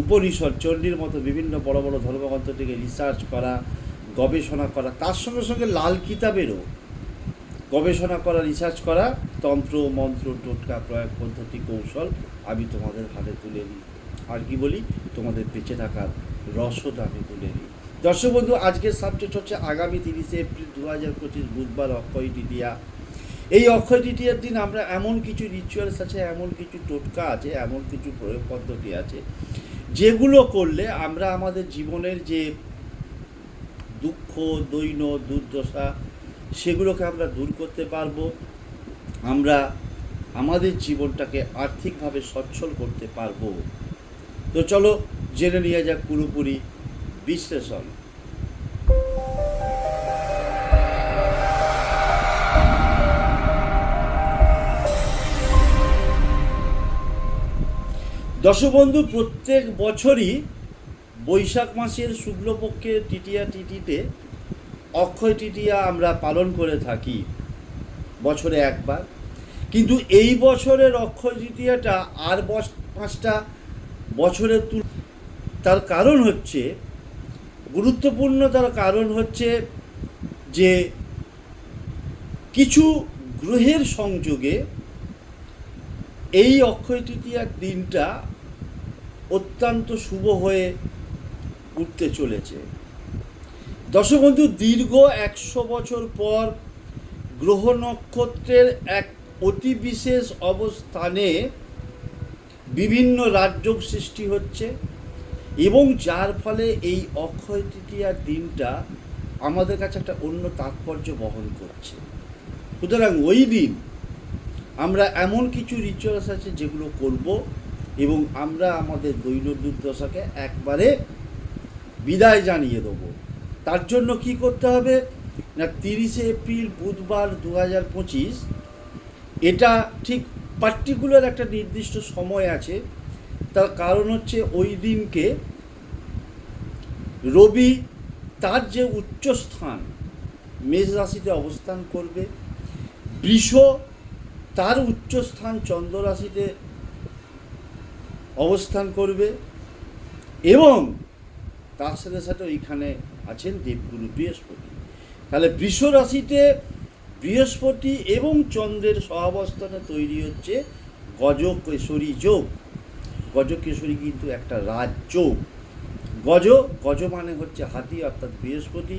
উপনিষদ, চণ্ডীর মতো বিভিন্ন বড় বড় ধর্মগ্রন্থ থেকে রিসার্চ করা, গবেষণা করা, তার সঙ্গে সঙ্গে লাল কিতাবেরও গবেষণা করা রিসার্চ করা, তন্ত্র, মন্ত্র, টোটকা প্রয়োগ পদ্ধতি, কৌশল আমি তোমাদের হাতে তুলে দিই আর কি বলি? তোমাদের বেঁচে থাকার রসদ আমি তুলে দিই দর্শক বন্ধু, আজকের সাবজেক্ট হচ্ছে আগামী তিরিশে এপ্রিল দু হাজার পঁচিশ বুধবার অক্ষয় তৃতীয়া। এই অক্ষয় তৃতীয়ার দিন আমরা এমন কিছু রিচুয়ালস আছে, এমন কিছু টোটকা আছে, এমন কিছু প্রয়োগ পদ্ধতি আছে যেগুলো করলে আমরা আমাদের জীবনের যে দুঃখ, দৈন, দুর্দশা, সেগুলোকে আমরা দূর করতে পারব। আমরা আমাদের জীবনটাকে আর্থিকভাবে সচ্ছল করতে পারব। তো চলো জেনে নিয়ে যাক পুরোপুরি বিশ্লেষণ। দশবন্ধু প্রত্যেক বছরই বৈশাখ মাসের শুক্লপক্ষের তৃতীয়া তিথিতে অক্ষয় তৃতীয়া আমরা পালন করে থাকি, বছরে একবার। কিন্তু এই বছরের অক্ষয় তৃতীয়াটা আর পাঁচটা বছরের তুল, তার কারণ হচ্ছে, গুরুত্বপূর্ণ তার কারণ হচ্ছে যে কিছু গ্রহের সংযোগে এই অক্ষয় তৃতীয়ার দিনটা অত্যন্ত শুভ হয়ে উঠতে চলেছে। দশবন্ধু দীর্ঘ একশো বছর পর গ্রহ নক্ষত্রের এক অতি বিশেষ অবস্থানে বিভিন্ন রাজযোগ সৃষ্টি হচ্ছে এবং যার ফলে এই অক্ষয় তৃতীয়ার দিনটা আমাদের কাছে একটা অন্য তাৎপর্য বহন করছে। সুতরাং ওই দিন আমরা এমন কিছু রিচুয়ালস আছে যেগুলো করব এবং আমরা আমাদের দৈন দুর্দশাকে একবারে বিদায় জানিয়ে দেবো। তার জন্য কি করতে হবে? না, তিরিশে এপ্রিল বুধবার দু হাজার পঁচিশ, এটা ঠিক পার্টিকুলার একটা নির্দিষ্ট সময় আছে। তার কারণ হচ্ছে ওই দিনকে রবি তার যে উচ্চস্থান, মেষ রাশিতে অবস্থান করবে। বৃষ তার উচ্চস্থান চন্দ্র রাশিতে অবস্থান করবে এবং তার সাথে সাথে ওইখানে আছেন দেবগুরু বৃহস্পতি। তাহলে বৃষ রাশিতে বৃহস্পতি এবং চন্দ্রের সহাবস্থানে তৈরি হচ্ছে গজকেশরী যোগ। গজকেশরী কিন্তু একটা রাজযোগ গজ গজ মানে হচ্ছে হাতি, অর্থাৎ বৃহস্পতি।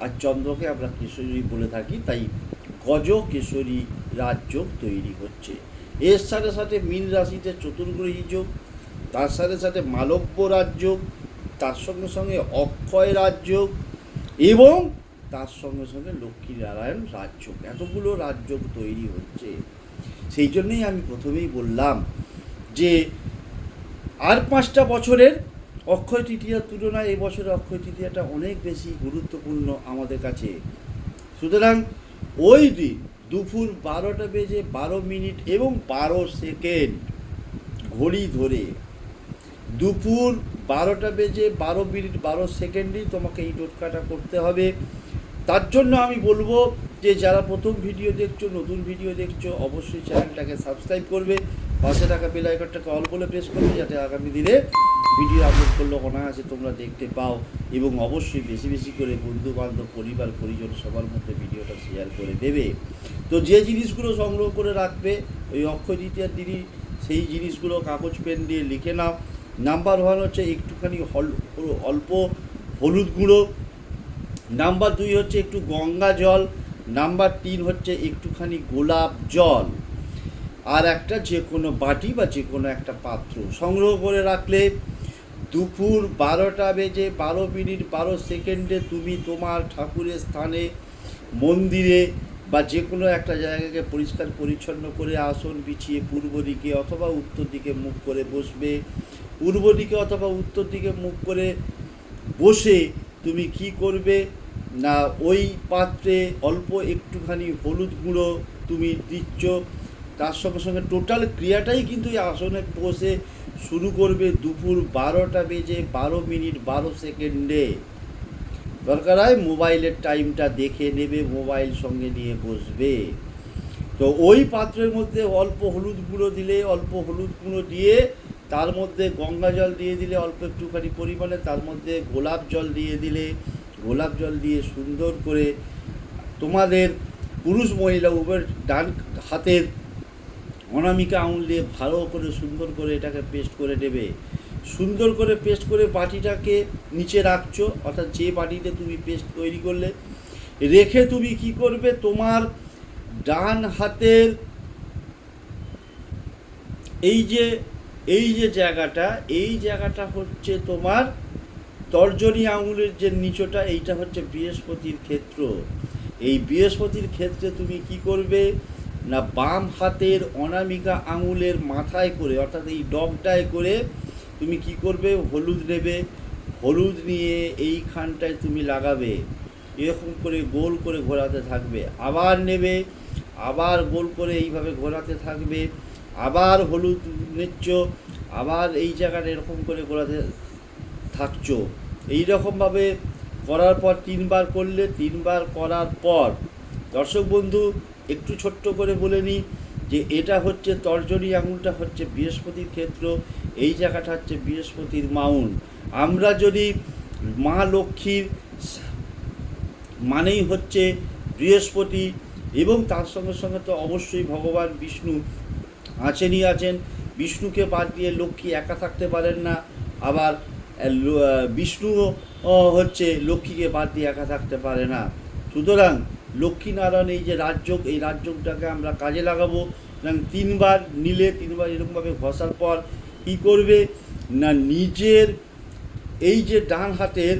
আর চন্দ্রকে আমরা কেশরী বলে থাকি, তাই গজ কেশরী রাজযোগ তৈরি হচ্ছে। এর সাথে সাথে মীন রাশিতে চতুর্গ্রহী যোগ। তার সাথে সাথে মালব্য রাজযোগ তার সঙ্গে সঙ্গে অক্ষয় রাজযোগ এবং তার সঙ্গে সঙ্গে লক্ষ্মী নারায়ণ রাজযোগ এতগুলো রাজযোগ তৈরি হচ্ছে। সেই জন্যই আমি প্রথমেই বললাম যে আর পাঁচটা বছরের অক্ষয় তৃতীয়ার তুলনায় এই বছরের অক্ষয় তৃতীয়াটা অনেক বেশি গুরুত্বপূর্ণ আমাদের কাছে। সুতরাং ওই দিন দুপুর বারোটা বেজে বারো মিনিট এবং বারো সেকেন্ড ঘড়ি ধরে দুপুর বারোটা বেজে বারো মিনিট, বারো সেকেন্ডেই তোমাকে এই টোটকাটা করতে হবে। তার জন্য আমি বলব যে, যারা প্রথম ভিডিও দেখছ, নতুন ভিডিও দেখছ, অবশ্যই চ্যানেলটাকে সাবস্ক্রাইব করবে। পাশে থাকা বেল আইকনটাকে অল বলে প্রেস করবে, যাতে আগামী দিনে ভিডিও আপলোড করলে অনায়াসে তোমরা দেখতে পাও এবং অবশ্যই বেশি বেশি করে বন্ধু বান্ধব পরিবার, পরিজন সবার মধ্যে ভিডিওটা শেয়ার করে দেবে। তো যে জিনিসগুলো সংগ্রহ করে রাখবে, ওই অক্ষয় দ্বিতীয়ার দিনই সেই জিনিসগুলো কাগজ, পেন দিয়ে লিখে নাও। নাম্বার ওয়ান হচ্ছে একটুখানি অল্প হলুদ গুঁড়ো। নাম্বার দুই হচ্ছে একটু গঙ্গা জল। নাম্বার তিন হচ্ছে একটুখানি গোলাপ জল। আর একটা যে কোনো বাটি বা যে কোনো একটা পাত্র সংগ্রহ করে রাখলে দুপুর বারোটা বেজে বারো মিনিট, বারো সেকেন্ডে তুমি তোমার ঠাকুরের স্থানে, মন্দিরে বা যে কোনো একটা জায়গাকে পরিষ্কার পরিচ্ছন্ন করে আসন বিছিয়ে পূর্ব দিকে অথবা উত্তর দিকে মুখ করে বসবে। পূর্ব দিকে অথবা উত্তর দিকে মুখ করে বসে তুমি কি করবে? না, ওই পাত্রে অল্প একটুখানি হলুদ গুঁড়ো তুমি দিচ্ছ। তার সঙ্গে সঙ্গে টোটাল ক্রিয়াটাই কিন্তু এই আসনে বসে শুরু করবে দুপুর বারোটা বেজে বারো মিনিট বারো সেকেন্ডে। দরকার হয় মোবাইলের টাইমটা দেখে নেবে, মোবাইল সঙ্গে নিয়ে বসবে। তো ওই পাত্রের মধ্যে অল্প হলুদ গুঁড়ো দিলে, অল্প হলুদ গুঁড়ো দিয়ে তার মধ্যে গঙ্গা জল দিয়ে দিলে অল্প একটুখানি পরিমাণে, তার মধ্যে গোলাপ জল দিয়ে দিলে, গোলাপ জল দিয়ে সুন্দর করে তোমাদের পুরুষ মহিলা উভয়ের ডান হাতের অনামিকা আঙুল দিয়ে ভালো করে সুন্দর করে এটাকে পেস্ট করে নেবে। সুন্দর করে পেস্ট করে বাটিটাকে নিচে রাখছো, অর্থাৎ যে বাটিতে তুমি পেস্ট তৈরি করলে, রেখে তুমি কি করবে? তোমার ডান হাতের এই যে এই যে জায়গাটা, এই জায়গাটা হচ্ছে তোমার তর্জনী আঙুলের যে নিচটা, এইটা হচ্ছে বৃহস্পতির ক্ষেত্র। এই বৃহস্পতির ক্ষেত্রে তুমি কি করবে? না, বাম হাতের অনামিকা আঙুলের মাথায় করে, অর্থাৎ এই ডগটায় করে তুমি কি করবে? হলুদ নেবে। হলুদ নিয়ে এইখানটায় তুমি লাগাবে। এরকম করে গোল করে ঘোরাতে থাকবে। আবার নেবে, আবার গোল করে এইভাবে ঘোরাতে থাকবে। আবার হলুদ নিচ্ছ, আবার এই জায়গাটা এরকম করে ঘোরাতে থাকছো। এই রকমভাবে করার পর তিনবার করলে, তিনবার করার পর, দর্শক বন্ধু, একটু ছোট্ট করে বলে নিই যে এটা হচ্ছে তর্জনী আঙুলটা হচ্ছে বৃহস্পতির ক্ষেত্র, এই জায়গাটা হচ্ছে বৃহস্পতির মাউন্ট আমরা যদি মা লক্ষ্মীর মানেই হচ্ছে বৃহস্পতি, এবং তার সঙ্গে সঙ্গে তো অবশ্যই ভগবান বিষ্ণু আছেনই আছেন। বিষ্ণুকে বাদ দিয়ে লক্ষ্মী একা থাকতে পারেন না? আবার বিষ্ণুও হচ্ছে লক্ষ্মীকে বাদ দিয়ে একা থাকতে পারে না। সুতরাং লক্ষ্মীনারায়ণ এই যে রাজযোগ, এই রাজযোগটাকে আমরা কাজে লাগাবো। তিনবার নিলে, তিনবার এরকমভাবে ঘষার পর কী করবে? না নিজের এই যে ডান হাতের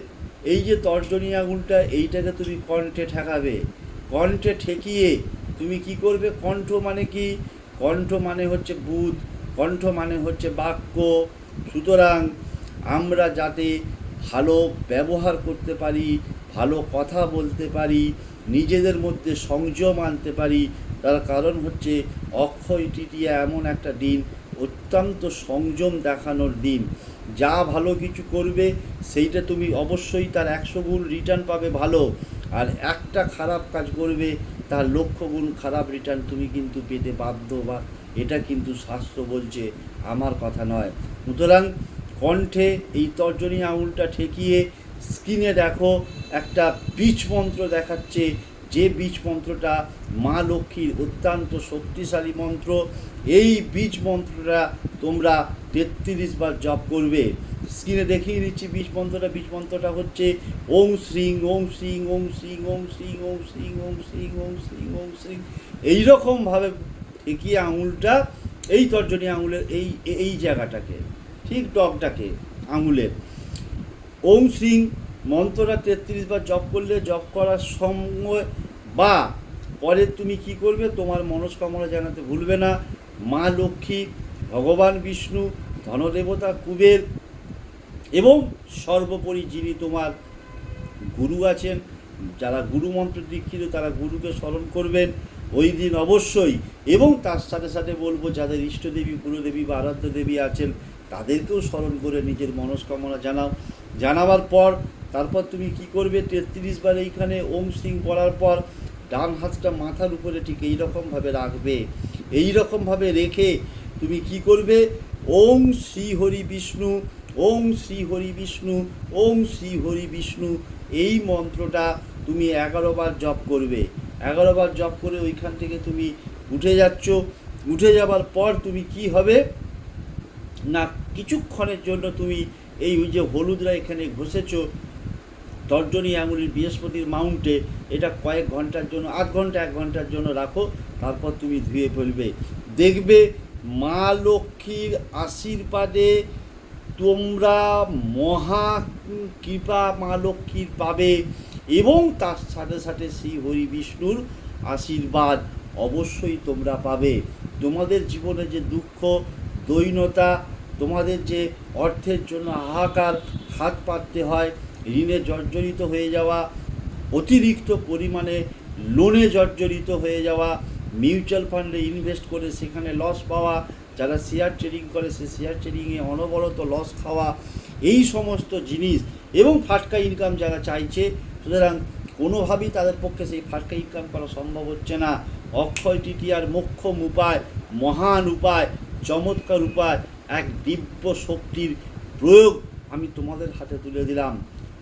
এই যে তর্জনী আঙুলটা, এইটাকে তুমি কণ্ঠে ঠেকাবে। কণ্ঠে ঠেকিয়ে তুমি কি করবে? কণ্ঠ মানে কি? কণ্ঠ মানে হচ্ছে বুধ, কণ্ঠ মানে হচ্ছে বাক্য। সুতরাং আমরা যাতে ভালো ব্যবহার করতে পারি, ভালো কথা বলতে পারি, নিজেদের মধ্যে সংযম আনতে পারি, তার কারণ হচ্ছে অক্ষয় তৃতীয়া এমন একটা দিন, অত্যন্ত সংযম দেখানোর দিন। যা ভালো কিছু করবে, সেইটা তুমি অবশ্যই তার একশো গুণ রিটার্ন পাবে ভালো। আর একটা খারাপ কাজ করবে, তার লক্ষ গুণ খারাপ রিটার্ন তুমি কিন্তু পেতে বাধ্য বা এটা কিন্তু শাস্ত্র বলছে, আমার কথা নয়। সুতরাং কণ্ঠে এই তর্জনী আঙুলটা ঠেকিয়ে স্ক্রিনে দেখো, একটা বীজ মন্ত্র দেখাচ্ছে যে বীজ মন্ত্রটা মা লক্ষ্মীর অত্যন্ত শক্তিশালী মন্ত্র, এই বীজ মন্ত্রটা তোমরা তেত্রিশ বার জপ করবে। স্ক্রিনে দেখিয়ে দিচ্ছি বীজ মন্ত্রটা। বীজ মন্ত্রটা হচ্ছে ওং শ্রীং ওং শ্রীং ওং শ্রীং ওং শ্রীং ওং শ্রীং ওং শ্রীং ওং শ্রীং ওং শ্রীং। এইরকমভাবে ঠেকিয়ে আঙুলটা, এই তর্জনী আঙুলের এই এই জায়গাটাকে, ঠিক ডগটাকে আঙুলের। ওং শ্রীং মন্ত্রটা তেত্রিশ বার জপ করলে জপ করার সময় বা পরে তুমি কি করবে? তোমার মনস্কামনা জানাতে ভুলবে না। মা লক্ষ্মী, ভগবান বিষ্ণু, ধনদেবতা, কুবের এবং সর্বোপরি যিনি তোমার গুরু আছেন, যারা গুরু মন্ত্র দীক্ষিত, তারা গুরুকে স্মরণ করবেন ওই দিন অবশ্যই। এবং তার সাথে সাথে বলব, যাদের ইষ্টদেবী, গুরুদেবী বা আরাধ্য দেবী আছেন, তাদেরকেও স্মরণ করে নিজের মনস্কামনা জানাও। জানাবার পর তারপর তুমি কি করবে? তেত্রিশ বার এইখানে ওম সিং পড়ার পর ডান হাতটা মাথার উপরে ঠিক এইরকমভাবে রাখবে। এই রকমভাবে রেখে তুমি কি করবে? ওম শ্রী হরি বিষ্ণু, ওম শ্রী হরি বিষ্ণু, ওম শ্রী হরি বিষ্ণু এই মন্ত্রটা তুমি এগারো বার জপ করবে। এগারো বার জপ করে ওইখান থেকে তুমি উঠে যাচ্ছ। উঠে যাবার পর তুমি কি হবে? না, কিছুক্ষণের জন্য তুমি এই যে হলুদরা এখানে ঘষেছো তর্জনী আঙুলির বৃহস্পতির মাউন্টে এটা কয়েক ঘণ্টার জন্য, আধ ঘণ্টা, এক ঘণ্টার জন্য রাখো, তারপর তুমি ধুয়ে ফেলবে। দেখবে মা লক্ষ্মীর আশীর্বাদে তোমরা মহা কৃপা মা লক্ষ্মীর পাবে এবং তার সাথে সাথে শ্রী হরি বিষ্ণুর আশীর্বাদ অবশ্যই তোমরা পাবে। তোমাদের জীবনে যে দুঃখ, দৈনতা, তোমাদের যে অর্থের জন্য হাহাকার হাত পাততে হয় ঋণে জর্জরিত হয়ে যাওয়া, অতিরিক্ত পরিমাণে লোনে জর্জরিত হয়ে যাওয়া মিউচুয়াল ফান্ডে ইনভেস্ট করে সেখানে লস পাওয়া, যারা শেয়ার ট্রেডিং করে সে শেয়ার ট্রেডিংয়ে অনবরত লস খাওয়া, এই সমস্ত জিনিস এবং ফাটকা ইনকাম যারা চাইছে, সুতরাং কোনোভাবেই তাদের পক্ষে সেই ফাটকা ইনকাম করা সম্ভব হচ্ছে না। অক্ষয় তৃতীয়ার মোক্ষম উপায়, মহান উপায়, চমৎকার উপায়, এক দিব্য শক্তির প্রয়োগ আমি তোমাদের হাতে তুলে দিলাম।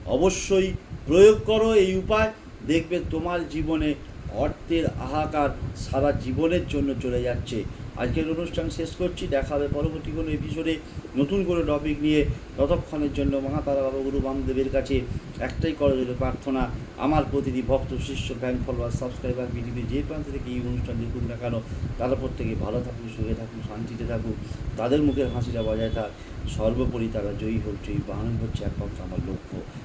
অবশ্যই প্রয়োগ করো এই উপায়। দেখবে তোমার জীবনে অর্থের হাহাকার সারা জীবনের জন্য চলে যাচ্ছে। আজকের অনুষ্ঠান শেষ করছি। দেখা হবে পরবর্তী কোনো এপিসোডে নতুন কোনো টপিক নিয়ে। ততক্ষণের জন্য মহাতারা বাবা, গুরু, বামদেবের কাছে একটাই করে দিল প্রার্থনা। আমার প্রতিটি ভক্ত, শিষ্য ব্যাংক ফলোয়ার সাবস্ক্রাইবার পৃথিবীর যে প্রান্ত থেকে এই অনুষ্ঠান দেখুন না কেন তারা প্রত্যেকে ভালো থাকুক সুখে থাকুক শান্তিতে থাকুক তাদের মুখের হাসিটা বজায় থাক। সর্বোপরি তারা জয়ী হোক জয়ী বাহান হচ্ছে একমাত্র আমার লক্ষ্য।